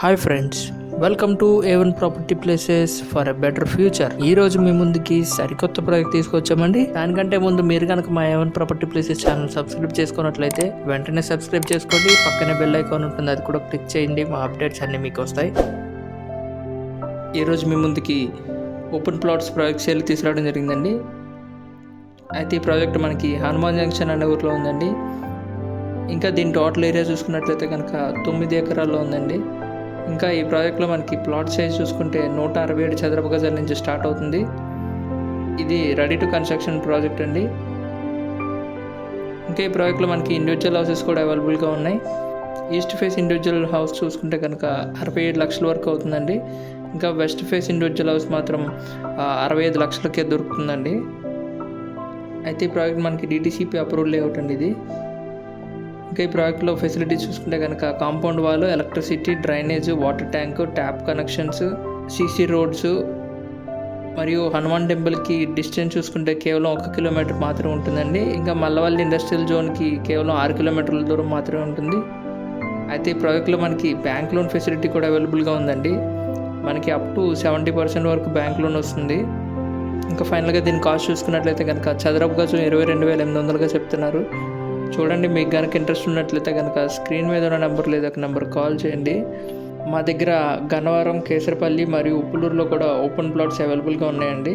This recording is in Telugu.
Hi friends welcome to A one property places for a better future ఈ రోజు మీ ముందుకి సరికొత్త ప్రాజెక్ట్ తీసుకొచ్చామండి. దానికంటే ముందు మీరు కనుక మా A one property places channel subscribe చేసుకున్నట్లయితే వెంటనే సబ్స్క్రైబ్ చేసుకోండి. పక్కనే బెల్ ఐకాన్ ఉంటుంది అది కూడా క్లిక్ చేయండి. మా అప్డేట్స్ అన్నీ మీకు వస్తాయి. ఈరోజు మీ ముందుకి ఓపెన్ ప్లాట్స్ ప్రాజెక్ట్ సేల్ తీసుకురావడం జరిగిందండి. అయితే ఈ ప్రాజెక్ట్ మనకి హనుమాన్ జంక్షన్ అనే ఊర్లో ఉందండి. ఇంకా దీని టోటల్ ఏరియా చూసుకున్నట్లయితే కనుక తొమ్మిది ఎకరాల్లో ఉందండి. ఇంకా ఈ ప్రాజెక్ట్లో మనకి ప్లాట్ సైజ్ చూసుకుంటే నూట అరవై ఏడు చదరపు గజాల నుంచి స్టార్ట్ అవుతుంది. ఇది రెడీ టు కన్స్ట్రక్షన్ ప్రాజెక్ట్ అండి. ఇంకా ఈ ప్రాజెక్ట్లో మనకి ఇండివిజువల్ హౌసెస్ కూడా అవైలబుల్గా ఉన్నాయి. ఈస్ట్ ఫేస్ ఇండివిజువల్ హౌస్ చూసుకుంటే కనుక అరవై ఏడు లక్షల వరకు అవుతుందండి. ఇంకా వెస్ట్ ఫేస్ ఇండివిజువల్ హౌస్ మాత్రం అరవై ఐదు లక్షలకే దొరుకుతుందండి. అయితే ఈ ప్రాజెక్ట్ మనకి డీటీసీపీ అప్రూవల్ లేఅవుట్ అండి ఇది. ఇంకా ఈ ప్రాజెక్ట్లో ఫెసిలిటీస్ చూసుకుంటే కనుక compound wall electricity drainage water tank tap connections CC roads మరియు హనుమాన్ టెంపుల్కి డిస్టెన్స్ చూసుకుంటే కేవలం ఒక కిలోమీటర్ మాత్రమే ఉంటుందండి. ఇంకా మల్లవల్లి ఇండస్ట్రియల్ జోన్కి కేవలం ఆరు కిలోమీటర్ల దూరం మాత్రమే ఉంటుంది. అయితే ఈ ప్రాజెక్ట్లో మనకి బ్యాంక్ లోన్ ఫెసిలిటీ కూడా అవైలబుల్గా ఉందండి. మనకి అప్ టు సెవెంటీ పర్సెంట్ వరకు బ్యాంక్ లోన్ వస్తుంది. ఇంకా ఫైనల్గా దీని కాస్ట్ చూసుకున్నట్లయితే కనుక చదరపు గజం ఇరవై రెండు వేల ఎనిమిది వందలుగా చెప్తున్నారు. చూడండి మీకు కనుక ఇంట్రెస్ట్ ఉన్నట్లయితే కనుక స్క్రీన్ మీద ఉన్న నెంబర్ లేదా ఒక నెంబర్ కాల్ చేయండి. మా దగ్గర గన్నవరం కేసరపల్లి మరియు ఉప్పులూరులో కూడా ఓపెన్ ప్లాట్స్ అవైలబుల్గా ఉన్నాయండి.